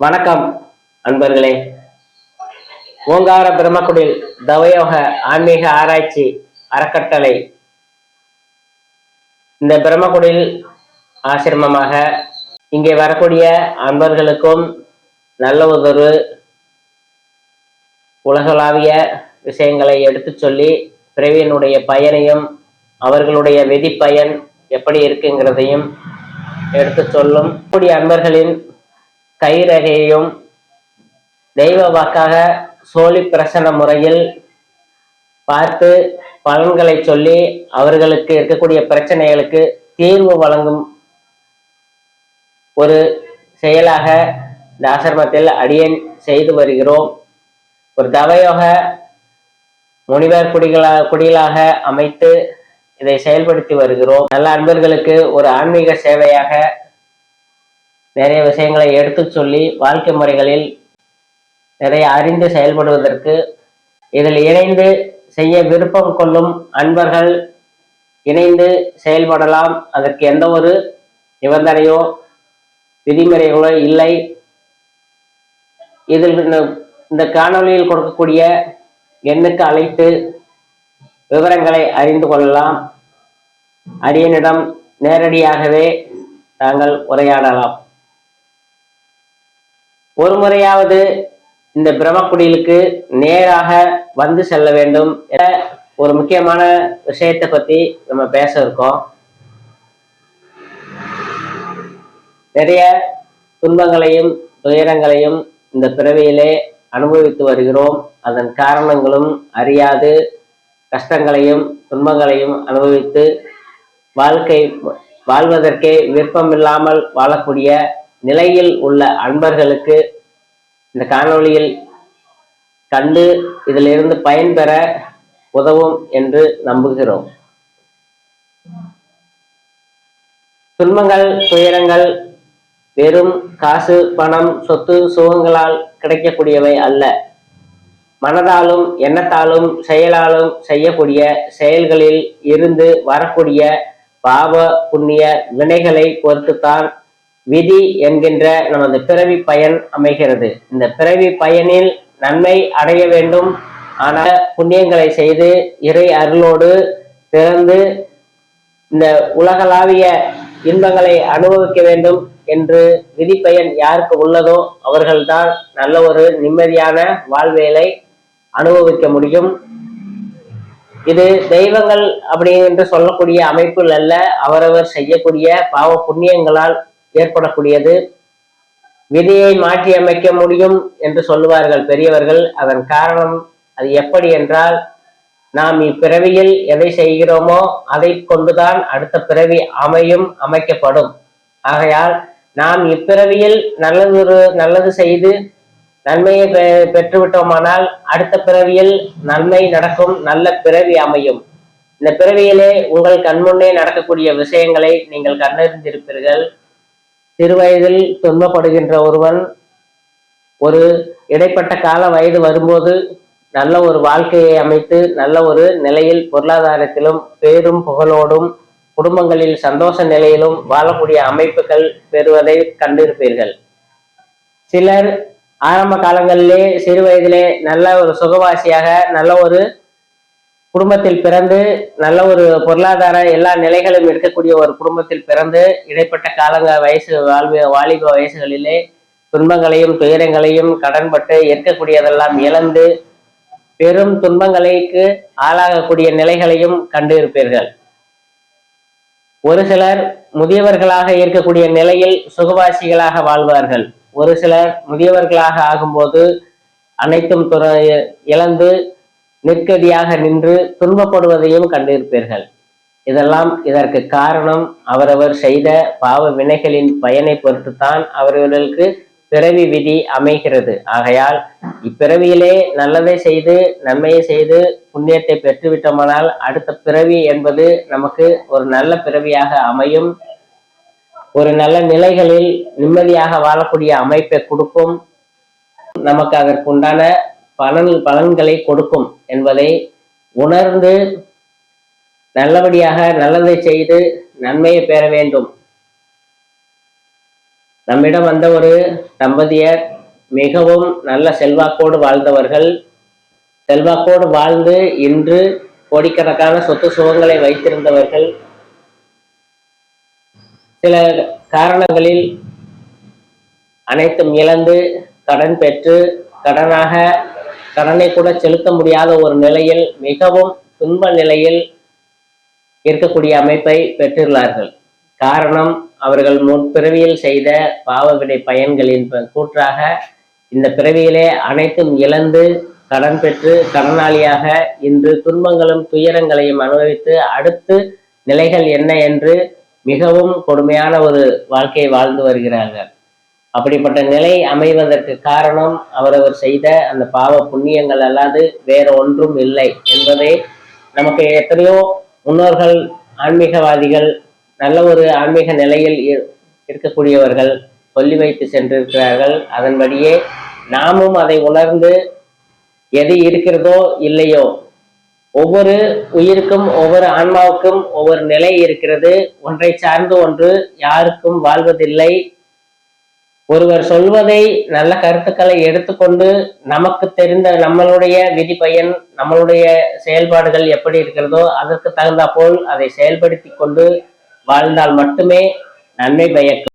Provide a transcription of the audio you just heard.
வணக்கம் அன்பர்களே. ஓங்கார பிரம்மக்குடில் தவயோக ஆன்மீக ஆராய்ச்சி அறக்கட்டளை. இந்த பிரம்மக்குடில் ஆசிரமமாக இங்கே வரக்கூடிய அன்பர்களுக்கும் நல்ல ஒரு உலகளாவிய விஷயங்களை எடுத்துச் சொல்லி பிறவியினுடைய பயனையும் அவர்களுடைய விதிப்பயன் எப்படி இருக்குங்கிறதையும் எடுத்துச் சொல்லும். கூடிய அன்பர்களின் கைரகையையும் தெய்வ வாக்காக சோழி பிரசன முறையில் பார்த்து பலன்களை சொல்லி அவர்களுக்கு இருக்கக்கூடிய பிரச்சனைகளுக்கு தீர்வு வழங்கும் ஒரு செயலாக இந்த ஆசிரமத்தில் அடியன் செய்து வருகிறோம். ஒரு தவயோக முனிவர் குடிகளாக குடிகளாக அமைத்து இதை செயல்படுத்தி வருகிறோம். நல்ல அன்பர்களுக்கு ஒரு ஆன்மீக சேவையாக நிறைய விஷயங்களை எடுத்து சொல்லி வாழ்க்கை முறைகளில் நிறைய அறிந்து செயல்படுவதற்கு இதில் இணைந்து செய்ய விருப்பம் கொள்ளும் அன்பர்கள் இணைந்து செயல்படலாம். அதற்கு எந்த ஒரு நிபந்தனையோ விதிமுறைகளோ இல்லை. இதில் இந்த- இந்த காணொளியில் கொடுக்கக்கூடிய எண்ணுக்கு அழைத்து விவரங்களை அறிந்து கொள்ளலாம். அடியனிடம் நேரடியாகவே தாங்கள் உரையாடலாம். ஒரு முறையாவது இந்த பிரம்மக்குடிலுக்கு நேராக வந்து செல்ல வேண்டும் என ஒரு முக்கியமான விஷயத்தை பத்தி நம்ம பேச இருக்கோம். நிறைய துன்பங்களையும் துயரங்களையும் இந்த பிறவியிலே அனுபவித்து வருகிறோம். அதன் காரணங்களும் அறியாது. கஷ்டங்களையும் துன்பங்களையும் அனுபவித்து வாழ்க்கை வாழ்வதற்கே விருப்பமில்லாமல் வாழக்கூடிய நிலையில் உள்ள அன்பர்களுக்கு இந்த காணொளியில் கண்டு இதிலிருந்து பயன்பெற உதவும் என்று நம்புகிறோம். துன்பங்கள் துயரங்கள் வெறும் காசு பணம் சொத்து சுகங்களால் கிடைக்கக்கூடியவை அல்ல. மனதாலும் எண்ணத்தாலும் செயலாலும் செய்யக்கூடிய செயல்களில் இருந்து வரக்கூடிய பாவ புண்ணிய வினைகளை பொறுத்துத்தான் விதி என்கின்ற நமது பிறவி பயன் அமைகிறது. இந்த பிறவி பயனில் நன்மை அடைய வேண்டும். ஆனால் புண்ணியங்களை செய்து இறை அருளோடு பிறந்து இந்த உலகளாவிய இன்பங்களை அனுபவிக்க வேண்டும் என்று விதிப்பயன் யாருக்கு உள்ளதோ அவர்கள்தான் நல்ல ஒரு நிம்மதியான வாழ்வியலை அனுபவிக்க முடியும். இது தெய்வங்கள் அப்படி என்று சொல்லக்கூடிய அமைப்பில் அல்ல அவரவர் செய்யக்கூடிய பாவ புண்ணியங்களால் ஏற்படக்கூடியது. விதியை மாற்றி அமைக்க முடியும் என்று சொல்லுவார்கள் பெரியவர்கள். அதன் காரணம் அது எப்படி என்றால் நாம் இப்பிறவியில் எதை செய்கிறோமோ அதை கொண்டுதான் அடுத்த பிறவி அமையும் அமைக்கப்படும். ஆகையால் நாம் இப்பிறவியில் நல்லது நல்லது செய்து நன்மையை பெ- பெற்றுவிட்டோமானால் அடுத்த பிறவியில் நன்மை நடக்கும் நல்ல பிறவி அமையும். இந்த பிறவியிலே உங்கள் கண்முன்னே நடக்கக்கூடிய விஷயங்களை நீங்கள் கண்டறிந்திருப்பீர்கள். சிறுவயதில் துன்பப்படுகின்ற ஒருவன் ஒரு இடைப்பட்ட கால வயது வரும்போது நல்ல ஒரு வாழ்க்கையை அமைத்து நல்ல ஒரு நிலையில் பொருளாதாரத்திலும் பேரும் புகழோடும் குடும்பங்களில் சந்தோஷ நிலையிலும் வாழக்கூடிய அமைப்புகள் பெறுவதை கண்டிருப்பீர்கள். சிலர் ஆரம்ப காலங்களிலே சிறு வயதிலே நல்ல ஒரு சுகவாசியாக நல்ல ஒரு குடும்பத்தில் பிறந்து நல்ல ஒரு பொருளாதார எல்லா நிலைகளும் இருக்கக்கூடிய ஒரு குடும்பத்தில் பிறந்து இடைப்பட்ட காலங்க வயசு வாழ்வு வாலிப வயசுகளிலே துன்பங்களையும் துயரங்களையும் கடன்பட்டு இருக்கக்கூடியதெல்லாம் இழந்து பெரும் துன்பங்களுக்கு ஆளாகக்கூடிய நிலைகளையும் கண்டு இருப்பீர்கள் ஒரு சிலர் முதியவர்களாக இருக்கக்கூடிய நிலையில் சுகவாசிகளாக வாழ்வார்கள். ஒரு சிலர் முதியவர்களாக ஆகும்போது அனைத்தும் துற- இழந்து நெற்கடியாக நின்று துன்பப்படுவதையும் கண்டிருப்பீர்கள். இதெல்லாம் இதற்கு காரணம் அவரவர் செய்த பாவ வினைகளின் பயனை பொறுத்துத்தான் அவர்களுக்கு பிறவி விதி அமைகிறது. ஆகையால் இப்பிறவியிலே நல்லதை செய்து நன்மையை செய்து புண்ணியத்தை பெற்றுவிட்டோமானால் அடுத்த பிறவி என்பது நமக்கு ஒரு நல்ல பிறவியாக அமையும். ஒரு நல்ல நிலைகளில் நிம்மதியாக வாழக்கூடிய அமைப்பை கொடுக்கும். நமக்கு அதற்குண்டான பலன் பலன்களை கொடுக்கும் என்பதை உணர்ந்து நல்லபடியாக நல்லதை செய்து நன்மையை பெற வேண்டும். நம்மிடம் வந்த ஒரு தம்பதியர் மிகவும் நல்ல செல்வாக்கோடு வாழ்ந்தவர்கள். செல்வாக்கோடு வாழ்ந்து இன்று கோடிக்கணக்கான சொத்து சுகங்களை வைத்திருந்தவர்கள். சில காரணங்களில் அனைத்தும் இழந்து கடன் பெற்று கடனாக கடனை கூட செலுத்த முடியாத ஒரு நிலையில் மிகவும் துன்ப நிலையில் இருக்கக்கூடிய அமைப்பை பெற்றுள்ளார்கள். காரணம் அவர்கள் முற்பிறவியில் செய்த பாவ பயன்களின் கூற்றாக இந்த பிறவியிலே அனைத்தும் இழந்து கடன் பெற்று கடனாளியாக இன்று துன்பங்களும் துயரங்களையும் அனுபவித்து அடுத்து நிலைகள் என்ன என்று மிகவும் கொடுமையான ஒரு வாழ்க்கையை வாழ்ந்து வருகிறார்கள். அப்படிப்பட்ட நிலை அமைவதற்கு காரணம் அவரவர் செய்த அந்த பாவ புண்ணியங்கள் அல்லாது வேற ஒன்றும் இல்லை என்பதை நமக்கு எத்தனையோ முன்னோர்கள் ஆன்மீகவாதிகள் நல்ல ஒரு ஆன்மீக நிலையில் இருக்கக்கூடியவர்கள் சொல்லி வைத்து சென்றிருக்கிறார்கள். அதன்படியே நாமும் அதை உணர்ந்து எது இருக்கிறதோ இல்லையோ ஒவ்வொரு உயிருக்கும் ஒவ்வொரு ஆன்மாவுக்கும் ஒவ்வொரு நிலை இருக்கிறது. ஒன்றை சார்ந்து ஒன்று யாருக்கும் வாழ்வதில்லை. ஒருவர் சொல்வதை நல்ல கருத்துக்களை எடுத்துக்கொண்டு நமக்கு தெரிந்த நம்மளுடைய விதி பயன் நம்மளுடைய செயல்பாடுகள் எப்படி இருக்கிறதோ அதற்கு தகுந்த போல் அதை செயல்படுத்தி கொண்டு வாழ்ந்தால் மட்டுமே நன்மை பயக்கும்.